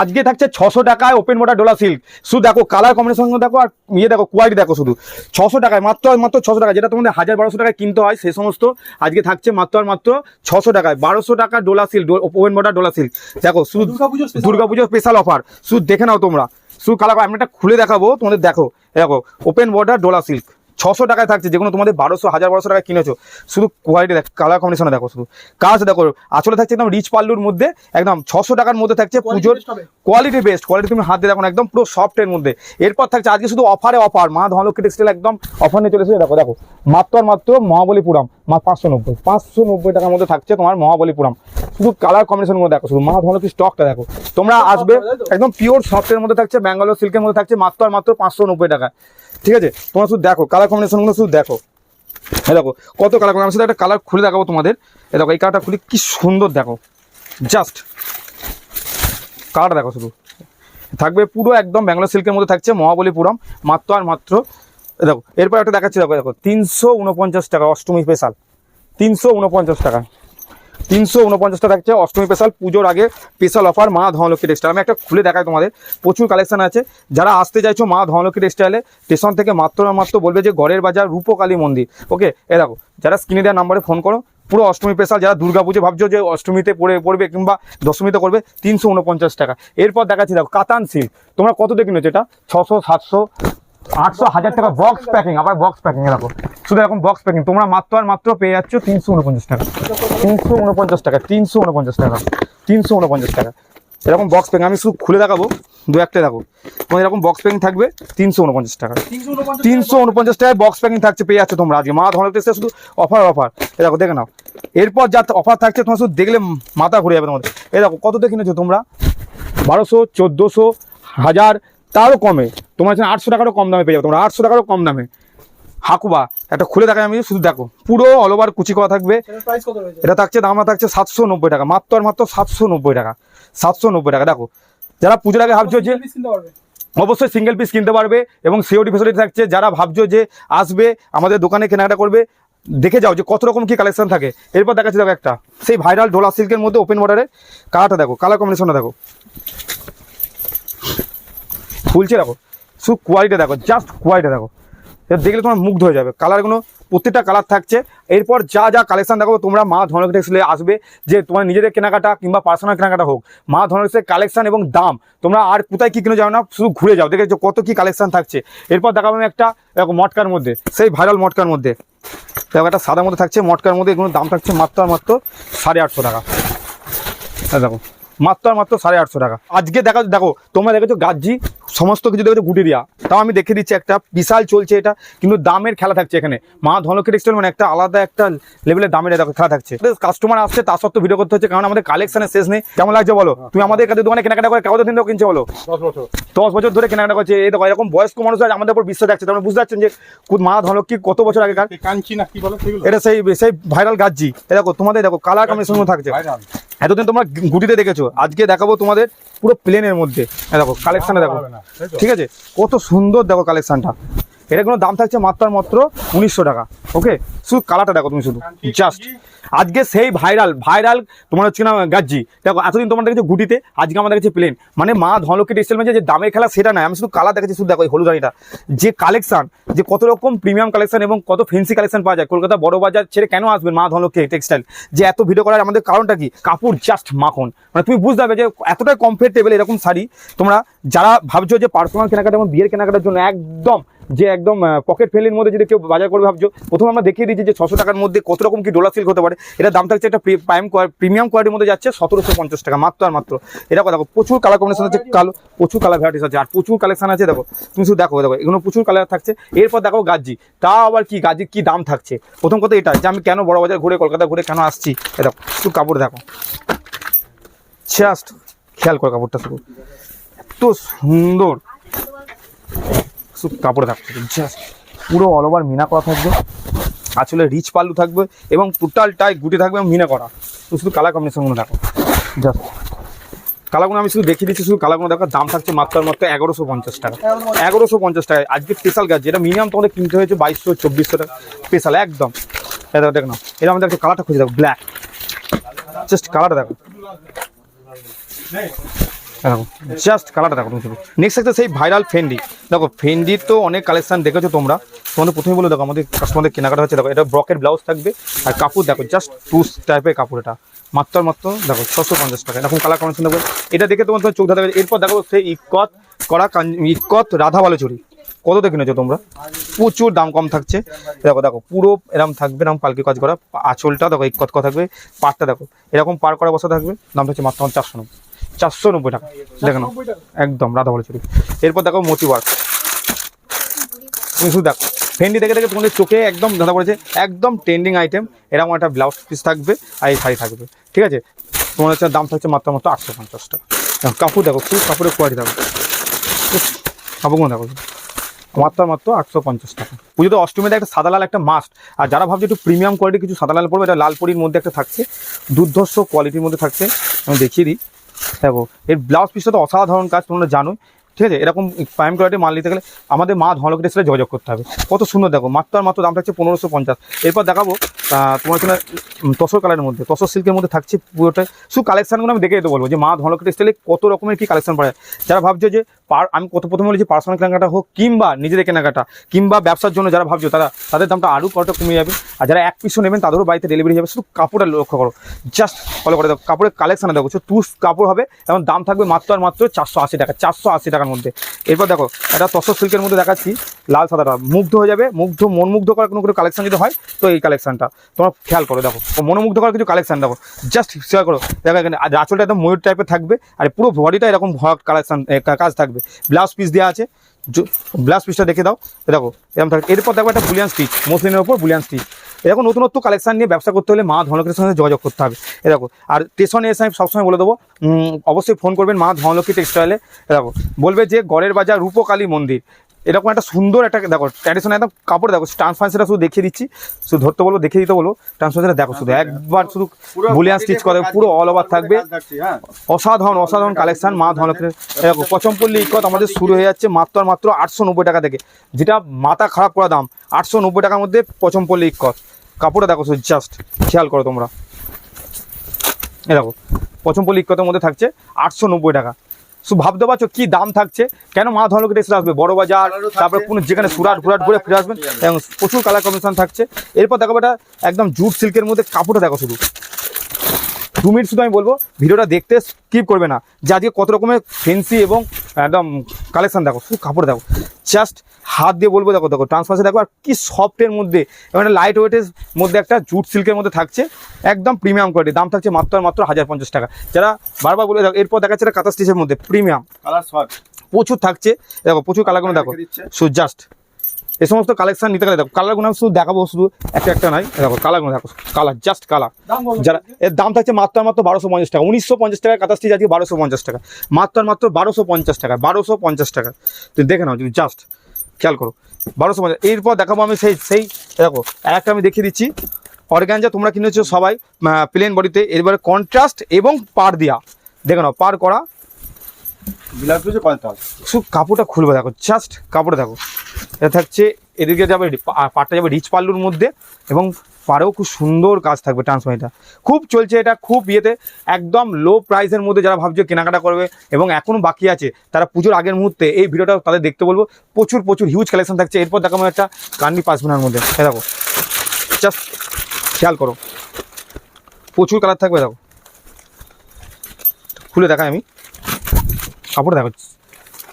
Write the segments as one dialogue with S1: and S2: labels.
S1: আজকে থাকছে ছশো টাকায় ওপেন মোটা ডোলা সিল্ক শুধু দেখো কালার কম্বিনেশন দেখো আর ইয়ে দেখো কোয়ালিটি দেখো শুধু। ছশো টাকায় মাত্র আর মাত্র ছশো টাকা যেটা তোমাদের হাজার বারোশো টাকায় কিনতে হয় সে সমস্ত আজকে থাকছে মাত্র আর মাত্র ছশো টাকায়। বারোশো টাকা ডোলা সিল্ক ওপেন মোটা ডোলা সিল্ক দেখো শুধু
S2: দুর্গাপুজোর
S1: স্পেশাল অফার শুধু দেখে নাও তোমরা। শুধু কালার আমি একটা খুলে দেখাবো তোমাদের দেখো। দেখো ওপেন বর্ডার ডোলা সিল্ক ছশো টাকায় থাকছে যেগুলো তোমাদের বারোশো হাজার বারোশো টাকায় কিনেছো। শুধু কোয়ালিটি দেখো কালার কম্বিনেশনে দেখো শুধু। কাজ দেখো আসলে থাকছে একদম রিচ পাল্লুর মধ্যে একদম ছশো টাকার মধ্যে থাকছে পুজোর কোয়ালিটি বেস্ট কোয়ালিটি তুমি হাত দিয়ে দেখো একদম পুরো সফটের মধ্যে। এরপর থাকছে আজকে শুধু অফারে অফার মা ধনলক্ষ্মী টেক্সটাইল একদম অফার নিয়ে চলেছে দেখো দেখো। মাত্র আর মাত্র মহাবলীপুরম মা পাঁচশো নব্বই পাঁচশো নব্বই টাকার মধ্যে থাকছে তোমার মহাবলীপুরম। শুধু কালার কম্বিনেশন মধ্যে দেখো শুধু মা ধনলক্ষ্মী স্টকটা দেখো। তোমরা আসবে একদম পিওর সফটের মধ্যে থাকছে ব্যাঙ্গালোর সিল্কের মধ্যে থাকছে মাত্র আর মাত্র পাঁচশো নব্বই টাকা ঠিক আছে? তোমরা শুধু দেখো কালার কম্বিনেশনগুলো শুধু দেখো। এই দেখো কত কালার আমি শুধু একটা কালার খুলে দেখাবো তোমাদের। এই দেখো এই কালারটা খুলে কি সুন্দর দেখো। জাস্ট কালারটা দেখো শুধু। থাকবে পুরো একদম ব্যাঙ্গালোর সিল্কের মধ্যে থাকছে মহাবলীপুরম মাত্র আর মাত্র। দেখো এরপর একটা দেখাচ্ছি দেখো দেখো তিনশো উনপঞ্চাশ টাকা অষ্টমী স্পেশাল তিনশো উনপঞ্চাশ টাকা। তিনশো উনপঞ্চাশ টাকা থাকছে। অষ্টমী স্পেশাল পুজোর আগে স্পেশাল অফার মা ধনলক্ষ্মী টেক্সটাইল আমি একটা খুলে দেখাই তোমাদের। প্রচুর কালেকশন আছে। যারা আসতে চাইছো মা ধনলক্ষ্মী টেক্সটাইলে স্টেশন থেকে মাত্র মাত্র বলবে যে গড়ের বাজার রূপকালী মন্দির। ওকে এ দেখো, যারা স্ক্রিনে দেওয়ার নাম্বারে ফোন করো, পুরো অষ্টমী স্পেশাল যারা দুর্গা পুজো ভাবছ যে অষ্টমীতে পড়ে পড়বে কিংবা দশমীতে করবে, তিনশো উনপঞ্চাশ টাকা। এরপর দেখাচ্ছি দেখো, কাতান সিল্ক তোমরা কত দিয়ে কিনেছো এটা? ছশো, সাতশো আটশো হাজার টাকা বক্স প্যাকিং আবার বক্স প্যাকিং এরকম শুধু এরকম বক্স প্যাকিং তোমরা মাত্র আর মাত্র পেয়ে যাচ্ছ তিনশো উনপঞ্চাশ টাকা। তিনশো উনপঞ্চাশ টাকা তিনশো উনপঞ্চাশ টাকা তিনশো উনপঞ্চাশ টাকা। এরকম বক্স প্যাকিং আমি শুধু খুলে দেখাবো দু একটা দেখো। তোমার এরকম বক্স প্যাকিং থাকবে তিনশো উনপঞ্চাশ টাকা।
S2: তিনশো উনপঞ্চাশ
S1: টাকায় বক্স প্যাকিং থাকছে পেয়ে যাচ্ছে তোমরা আজকে। মা টেস্টে শুধু অফার অফার এ দেখো দেখে নাও। এরপর যা অফার থাকছে তোমার শুধু দেখলে মাথা ঘুরে যাবে তোমাদের। এই দেখো কততে কিনেছো তোমরা? বারোশো চোদ্দোশো হাজার তারও কমে। তোমার এখানে আটশো টাকারও কম দামে পেয়ে যাবে। তোমরা আটশো টাকারও কম দামে। হাকুবা একটা খুলে দেখাই আমি শুধু দেখো। পুরো অল ওভার কুচি করা থাকবে। এটা থাকছে দাম থাকছে সাতশো নব্বই টাকা। মাত্র আর মাত্র সাতশো নব্বই টাকা। সাতশো নব্বই টাকা। দেখো যারা পুজোর আগে ভাবছ যে অবশ্যই সিঙ্গেল পিস কিনতে পারবে এবং সিওডি ফেসিলিটি থাকছে। যারা ভাবছ যে আসবে আমাদের দোকানে কেনাকাটা করবে দেখে যাও যে কত রকম কি কালেকশন থাকে। এরপর দেখাচ্ছি দেখো একটা। সেই ভাইরাল ডোলা সিল্কের মধ্যে ওপেন বর্ডারে কালারটা দেখো কালার কম্বিনেশনটা দেখো। ফুলছে, দেখো। শুধু কোয়ালিটি দেখো জাস্ট কোয়ালিটি দেখো। দেখলে তোমার মুগ্ধ হয়ে যাবে। কালারগুলো প্রত্যেকটা কালার থাকছে। এরপর যা যা কালেকশন দেখো, তোমরা মা ধনক টেক্সটাইলে আসবে, যে তোমার নিজেদের কেনাকাটা কিংবা পার্সোনাল কেনাকাটা হোক। মা ধনক কালেকশন এবং দাম, তোমরা আর কোথায় কী কিনে যাও না, শুধু ঘুরে যাও। দেখেছ কত কি কালেকশন থাকছে। এরপর দেখাবো আমি একটা মটকার মধ্যে। সেই ভাইরাল মটকার মধ্যে। দেখো, একটা সাদার মধ্যে থাকছে। মটকার মধ্যে এগুলো দাম থাকছে মাত্র মাত্র সাড়ে আটশো টাকা। এই দেখো। মাত্র আর মাত্র সাড়ে আটশো টাকা। আজকে দেখা দেখো তোমরা দেখেছ গাজ্জি সমস্ত কিছু দেখেছ গুটি দিয়া। তাও আমি দেখে দিচ্ছি একটা বিশাল চলছে এটা কিন্তু দামের খেলা থাকছে এখানে। মা ধনলক্ষ্মী টেক্সটাইল মানে একটা আলাদা একটা লেভেলের দামের খেলা থাকছে। কাস্টমার আসছে তার সত্ত্বেও ভিডিও করতে হচ্ছে কারণ আমাদের কালেকশনের শেষ নেই। কেমন লাগছে বলো? তুমি আমাদের কাছে দোকানে কেনাকাটা করে কত দিন কিনছে বলো?
S2: দশ বছর।
S1: দশ বছর ধরে কেনাকাটা করছে। এই দেখো এরকম বয়স্ক মানুষ আছে আমাদের উপর বিশ্বাস রাখছে। তোমরা বুঝতে পারছেন যে কো- মা ধনলক্ষ্মী কত বছর আগেকার?
S2: কাঞ্চি না কি বলো
S1: এটা সেই সেই ভাইরাল এই দেখো তোমাদের দেখো কালার কম্বিনেশন থাকছে। এতদিন তোমরা গুটিতে দেখেছ। আজকে দেখাবো তোমাদের পুরো প্লেনের মধ্যে। দেখো কালেকশনে দেখো? ঠিক আছে? কত সুন্দর দেখো কালেকশনটা এটা কোনো দাম থাকছে মাত্রার মাত্র উনিশশো টাকা। ওকে? শুধু কালারটা দেখো তুমি শুধু। জাস্ট আজকে সেই ভাইরাল ভাইরাল তোমার হচ্ছে না গাজ্জি। দেখো, এতদিন তোমার দেখেছ গুটিতে, আজকে আমাদের কাছে প্লেন মানে মা ধনলক্ষ্মী টেক্সটাইল মানে যে দামের খেলা সেটা নয়। আমি শুধু কালার দেখেছি, শুধু দেখো এই হলুদ রানিটা যে কালেকশন যে কত রকম প্রিমিয়াম কালেকশন এবং কত ফেন্সি কালেকশন পাওয়া যায়। কলকাতা বড় বাজার ছেড়ে কেন আসবেন মা ধনলক্ষ্মী টেক্সটাইল যে এত ভিডিও করার আমাদের কারণটা কি? কাপড় জাস্ট মাখন। মানে তুমি বুঝতে পারবে যে এতটাই কমফোর্টেবল এরকম শাড়ি। তোমরা যারা ভাবছ যে পার্সোনাল কেনাকাটা এবং বিয়ের কেনাকাটার জন্য একদম যে একদম পকেট ফেলির মধ্যে যদি কেউ বাজার করবে, ভাবছ, প্রথমে আমরা দেখিয়ে দিচ্ছি যে ছশো টাকার মধ্যে কত রকম কি ডোলা সিল্ক হতে পারে। এটা দাম থাকছে একটা প্রাইম প্রিমিয়াম কোয়ালিটির মধ্যে যাচ্ছে সতেরোশো পঞ্চাশ টাকা, মাত্র আর মাত্র। এটা দেখো প্রচুর কালার কম্বিনেশন আছে, কালো, প্রচুর কালার ভ্যারাইটিস আছে, আর প্রচুর কালেকশন আছে, দেখো, তুমি শুধু দেখো দেখো, এগুলো প্রচুর কালার থাকছে। এরপর দেখো গাজ্জি তা আবার কি, গাজ্জির কি দাম থাকছে? প্রথম কথা এটা, যে আমি কেন বড় বাজার ঘুরে কলকাতা ঘুরে কেন আসছি? দেখো, শুধু কাপড় দেখো। জাস্ট খেয়াল করো কাপড়টা শুধু। এত সুন্দর। শুধু কাপড়ে থাকবে জাস্ট পুরো অল ওভার মিনা করা থাকবে। আসলে রিচ পাল্লু থাকবে এবং টোটালটাই গুটি থাকবে এবং মিনা করা। তো শুধু কালার কম্বিনেশনগুলো দেখো। জাস্ট কালারগুলো আমি শুধু দেখিয়ে দিচ্ছি, শুধু কালারগুলো দেখো, দাম থাকছে মাত্রার মাত্র এগারোশো পঞ্চাশ টাকা। এগারোশো পঞ্চাশ টাকা আজকে স্পেশাল গাছ যেটা মিনিমাম তোমাদের কিনতে হয়েছে বাইশশো, চব্বিশশো টাকা। স্পেশাল একদম। এটা দেখো না এটা আমাদের একটা কালারটা খুঁজে দেখো ব্ল্যাক জাস্ট কালারটা দেখো। দেখো জাস্ট কালারটা দেখো তুমি নেক্সট একটা সেই ভাইরাল ফেন্ডি দেখো ফেন্ডির তো অনেক কালেকশন দেখেছ তোমরা। তোমাদের প্রথমে বলে দেখো, আমাদের কাস্টমারদের কেনাকাটা হচ্ছে, দেখো, এটা ব্রকের ব্লাউজ থাকবে আর কাপড় দেখো জাস্ট টু টাইপের কাপড় এটা। মাত্র মাত্র, দেখো, ছশো পঞ্চাশ টাকা। এরকম কালার কমিশন দেখো। এটা দেখে তোমার চোখ ধাঁধা দেবে। এরপর দেখো সেই ইকত করা ইকত রাধা বালো চুরি কততে কিনেছো তোমরা? প্রচুর দাম কম থাকছে। দেখো দেখো, পুরো এরকম থাকবে এরকম পালকি কাজ করা। আঁচলটা দেখো, ইকত থাকবে। পাটটা দেখো, এরকম পার করা বসা থাকবে। দামটা হচ্ছে মাত্র চারশো নব্বই। চারশো নব্বই টাকা। দেখো না একদম রাধা বালো চুরি। এরপর দেখো মতি ওয়ার্ক তুমি শুধু দেখো ফেন্ডি দেখে দেখে তোমাদের চোখে একদম দাদা পড়েছে একদম ট্রেন্ডিং আইটেম এরকম একটা ব্লাউজ পিস থাকবে আর এই শাড়ি থাকবে। ঠিক আছে? তোমার হচ্ছে দাম থাকছে মাত্র মাত্র আটশো পঞ্চাশ টাকা। কাপড় দেখো খুব কাপড়ের কোয়ালিটি দেখো। কাপড়গুলো দেখো? মাত্র মাত্র আটশো পঞ্চাশ টাকা। পুজোতে অষ্টমীতে একটা সাদা লাল একটা মাস্ট আর যারা ভাবছে একটু প্রিমিয়াম কোয়ালিটি কিছু সাদা লাল পড়বে এটা লাল পরির মধ্যে একটা থাকছে। দুর্ধর্ষ কোয়ালিটির মধ্যে থাকছে। আমি দেখিয়ে দিই। দেখো, এর ব্লাউজ পিসটা তো অসাধারণ কাজ, তোমরা জানোই। ঠিক আছে? এরকম প্রাইম কোয়ালিটি মাল নিতে গেলে আমাদের মা ধনলকের সাথে যোগাযোগ করতে হবে। কত সুন্দর, দেখো, মাত্র আর মাত্র দামটা হচ্ছে পনেরোশো পঞ্চাশ। এরপর দেখাবো তোমার এখানে তসর কালারের মধ্যে, তসর সিল্কের মধ্যে থাকছে পুরোটাই। শুধু কালেকশানগুলো আমি দেখে দিতে বলব যে মা ধনলকের স্টাইলে কত রকমের কী কালেকশন পাওয়া যায়। যারা ভাবছে যে আমি কত প্রথমে বলেছি পার্সোনাল কেনাকাটা হোক কিংবা নিজেদের কেনাকাটা, কিংবা ব্যবসার জন্য যারা ভাবছ, তারা তাদের দামটা আরও কতটা কমে যাবে? আর যারা এক পিসও নেবেন, তাদেরও বাড়িতে ডেলিভারি যাবে শুধু কাপড়টা লক্ষ্য করো। জাস্ট ফলো করে দেখো। কাপড়ের কালেকশানে দেখো টু কাপড় হবে, এবং দাম থাকবে মাত্র আর মাত্র চারশো আশি টাকা, চারশো আশি টাকার মধ্যে। এরপর দেখো এটা তসর সিল্কের মধ্যে দেখাচ্ছি। লাল সাদাটা মুগ্ধ হয়ে যাবে, মুগ্ধ, মন মুগ্ধ করার কোনো কোনো কালেকশন যদি হয়, তো এই কালেকশনটা তোমরা খেয়াল করো, দেখো মনোমুগ্ধ করার কিছু কালেকশন দেখো। জাস্ট শেয়ার করো। দেখো এখানে, আর আঁচলটা একদম ময়ূর টাইপের থাকবে, আর পুরো বডিটা এরকম কালেকশন কাজ থাকবে। ব্লাউজ পিস দেওয়া আছে। ব্লাউজ পিসটা দেখে দাও। দেখো, এরকম থাকবে। এরপর দেখো একটা বুলিয়ান স্টিচ মসলিনের ওপর বুলিয়ান স্টিচ এরকম নতুনত্ব কালেকশন নিয়ে ব্যবসা করতে হলে মা ধনলক্ষ্মীর সঙ্গে যোগাযোগ করতে হবে। এ, দেখো, আর স্টেশনে এসে আমি সবসময় বলে দেবো অবশ্যই ফোন করবেন মা ধনলক্ষ্মী টেক্সটাইলে দেখো, বলবে যে গড়ের বাজার রূপকালী মন্দির। এরকম একটা সুন্দর একটা দেখো ট্র্যাডিশনাল একদম কাপড় দেখো ট্রান্সফারেন্সটা শুধু দেখিয়ে দিচ্ছি শুধু ধরতে বলব দেখিয়ে দিতে বলব ট্রান্সফারেন্সটা দেখো শুধু একবার শুধু বুলিয়ান স্টিচ করে পুরো অল ওভার থাকবে।
S2: হ্যাঁ।
S1: অসাধারণ অসাধারণ কালেকশন মা ধনলক্ষ্মীর। দেখো পচমপল্লী ইকত আমাদের শুরু হয়ে যাচ্ছে মাত্র মাত্র আটশো নব্বই টাকা থেকে। যেটা মাথা খারাপ করা দাম আটশো নব্বই টাকার মধ্যে পচমপল্লী ইকত কাপড়টা দেখো শুধু জাস্ট খেয়াল করো তোমরা। এ দেখো পচমপল্লী ইকতের মধ্যে থাকছে আটশো নব্বই টাকা। শুধু ভাবতে পারছ কি দাম থাকছে? কেন মা ধরো এসে আসবে? বড় বাজার তারপরে কোনো যেখানে সুরাট ফুরাট ঘুরে ফিরে আসবেন এবং প্রচুর কালার কমিশন থাকছে। এরপর দেখো এটা একদম জুট সিল্কের মধ্যে কাপড়টা দেখো শুধু। দু মিনিট শুধু আমি বলব ভিডিওটা দেখতে স্কিপ করবে না। যে আজকে কত রকমের ফেন্সি এবং একদম কালেকশান দেখো শুধু কাপড় দেখো। জাস্ট হাত দিয়ে বলব দেখো দেখো ট্রান্সফার্সে দেখো আর কি সফটের মধ্যে এবং একটা লাইট ওয়েটের মধ্যে একটা জুট সিল্কের মধ্যে থাকছে একদম প্রিমিয়াম কোয়ালিটি দাম থাকছে মাত্র মাত্র হাজার পঞ্চাশ টাকা। যারা বারবার বলে দেখো এরপর দেখাচ্ছে কাঁথা স্টিচের মধ্যে প্রিমিয়াম
S2: কালার
S1: প্রচুর থাকছে দেখো প্রচুর কালারগুলো দেখো। সো জাস্ট এই সমস্ত কালেকশন নিতে গেলে দেখো কালারগুলো আমি শুধু দেখাবো শুধু একটা একটা নয় দেখো কালারগুলো দেখো কালার জাস্ট কালার
S2: দাম
S1: যারা এর দাম থাকছে মাত্র মাত্র বারোশো পঞ্চাশ টাকা। উনিশশো পঞ্চাশ টাকার কাঁথা স্টিচ আজকে বারোশো পঞ্চাশ টাকা। মাত্র মাত্র বারোশো পঞ্চাশ টাকা বারোশো পঞ্চাশ টাকা। তুমি দেখে নাও তুমি জাস্ট খেয়াল করো। বারোশো পঞ্চাশ এরপর দেখাবো আমি সেই সেই দেখো একটা আমি দেখিয়ে দিচ্ছি। অর্গ্যানজা তোমরা কিনেছো সবাই প্লেন বডিতে এবারে কন্ট্রাস্ট এবং পার দেওয়া দেখে নাও পার করা
S2: পঞ্চাশ
S1: শুধু কাপড়টা খুলবে দেখো জাস্ট কাপড়টা দেখো। এটা থাকছে, এদিকে যাবে পাটটা যাবে রিচ পাল্লুর মধ্যে এবং পাড়েও খুব সুন্দর কাজ থাকবে ট্রান্সফারটা খুব চলছে এটা, খুব ইয়েতে, একদম লো প্রাইসের মধ্যে যারা ভাবছে কেনাকাটা করবে এবং এখনও বাকি আছে, তারা পুজোর আগের মুহূর্তে এই ভিডিওটা তাদের দেখতে বলব। প্রচুর প্রচুর হিউজ কালেকশন থাকছে। এরপর দেখাবো একটা কান্ডি পাসমিনার মধ্যে। দেখো জাস্ট খেয়াল করো। প্রচুর কালার থাকবে, দেখো। খুলে দেখাই আমি। কাপড় দেখো।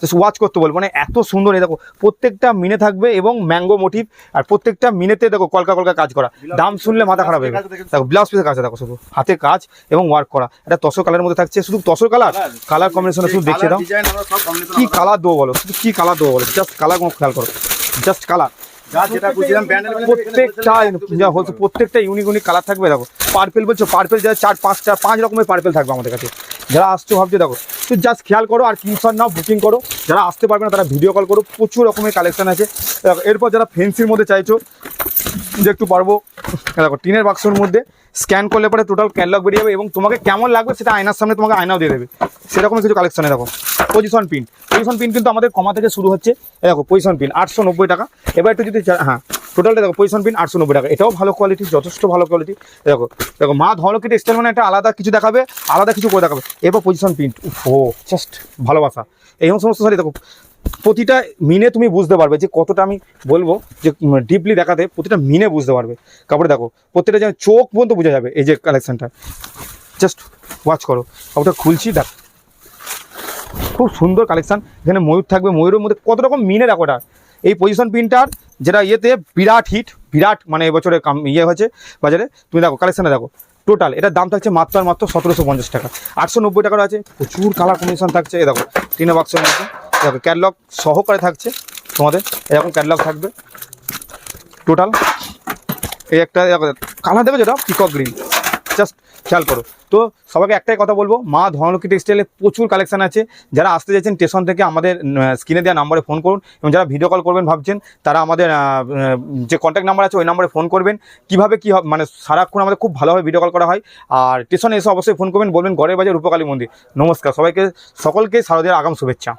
S1: জাস্ট ওয়াচ করতে বলব। মানে এত সুন্দর এই দেখো প্রত্যেকটা মিনে থাকবে এবং ম্যাঙ্গো মোটিভ আর প্রত্যেকটা মিনেতে দেখো কলকা কলকা কাজ করা। দাম শুনলে মাথা খারাপ হয়ে যাবে। দেখো ব্লাউজ পিসের কাজ দেখো শুধু হাতে কাজ এবং ওয়ার্ক করা। এটা তসর কালারের মধ্যে থাকছে। শুধু তসর কালার কালার কম্বিনেশনে শুধু দেখিয়ে দাও। কি কালার দেবো বলো? শুধু কি কালার দেবো বলো? জাস্ট কালার কোনো খেয়াল করো। জাস্ট কালার
S2: যা
S1: প্রত্যেকটা যা হচ্ছে প্রত্যেকটা ইউনিক ইউনিক কালার থাকবে দেখো। পার্পেল বলছো পার্পেল যারা চার পাঁচ চার পাঁচ রকমের পার্পেল থাকবে আমাদের কাছে। যারা আসছো ভাবছ, দেখো, তো জাস্ট খেয়াল করো আর কিনশন নাও বুকিং করো। যারা আসতে পারবে না, তারা ভিডিও কল করো, প্রচুর রকমের কালেকশান আছে। এরপর যারা ফেন্সির মধ্যে চাইছো, যে একটু পারব, দেখো, টিনের বাক্সর মধ্যে স্ক্যান করলে পরে টোটাল ক্যানলগ বেরিয়ে যাবে এবং তোমাকে কেমন লাগবে সেটা আয়নার সামনে তোমাকে আয়নাও দিয়ে দেবে। সেরকম কিছু কালেকশনে দেখো পজিশন পিন পজিশন পিন কিন্তু আমাদের কমা থেকে শুরু হচ্ছে দেখো পজিশন পিন আটশো নব্বই টাকা। এবার একটু যদি হ্যাঁ টোটালটা দেখো পজিশন পিন আটশো নব্বই টাকা। এটাও ভালো কোয়ালিটি যথেষ্ট ভালো কোয়ালিটি দেখো দেখো, মা ধনলকি টেক্সটাইল মানে একটা আলাদা কিছু দেখাবে, আলাদা কিছু করে দেখাবে। এরপর পজিশন পিন ও জাস্ট ভালোবাসা। এই সমস্ত শাড়ি দেখো, প্রতিটা মিনে তুমি বুঝতে পারবে যে কতটা আমি বলব যে ডিপলি দেখাতে প্রতিটা মিনে বুঝতে পারবে। কাপড়ে দেখো, প্রত্যেকটা যেন চোখ পর্যন্ত বোঝা যাবে এই যে কালেকশনটা জাস্ট ওয়াচ করো। কাপড়টা খুলছি, দেখ। খুব সুন্দর কালেকশান এখানে ময়ূর থাকবে, ময়ূরের মধ্যে কত রকম মিনে দেখো এটা। এই পজিশন প্রিন্টার যেটা ইয়েতে বিরাট হিট বিরাট মানে এবছরে কাম- ইয়ে হয়েছে বাজারে। তুমি দেখো কালেকশানে দেখো টোটাল এটার দাম থাকছে মাত্র আর মাত্র সতেরোশো পঞ্চাশ টাকা। আটশো নব্বই টাকার আছে, প্রচুর কালার কম্বিনেশন থাকছে, এই দেখো তিনে বাক্সের মধ্যে। দেখো ক্যাটলগ সহকারে থাকছে তোমাদের, এরকম ক্যাটলগ থাকবে। টোটাল এই একটা কালার দেবে যেটা পিকক গ্রিন জাস্ট খেয়াল করো। তো সবাইকে একটাই কথা বলব, মা ধনলক্ষ্মী টেক্সটাইলে প্রচুর কালেকশন আছে। যারা আসতে চাইছেন স্টেশন থেকে আমাদের স্ক্রিনে দেওয়া নাম্বারে ফোন করুন এবং যারা ভিডিও কল করবেন ভাবছেন, তারা আমাদের যে কন্ট্যাক্ট নাম্বার আছে ওই নাম্বারে ফোন করবেন। কীভাবে কী হবে মানে সারাক্ষণ আমাদের খুব ভালোভাবে ভিডিও কল করা হয়। আর স্টেশনে এসে অবশ্যই ফোন করবেন, বলবেন গড়ের বাজার রূপকালী মন্দির। নমস্কার, সবাইকে, সকলকে শারদীয় আগাম শুভেচ্ছা।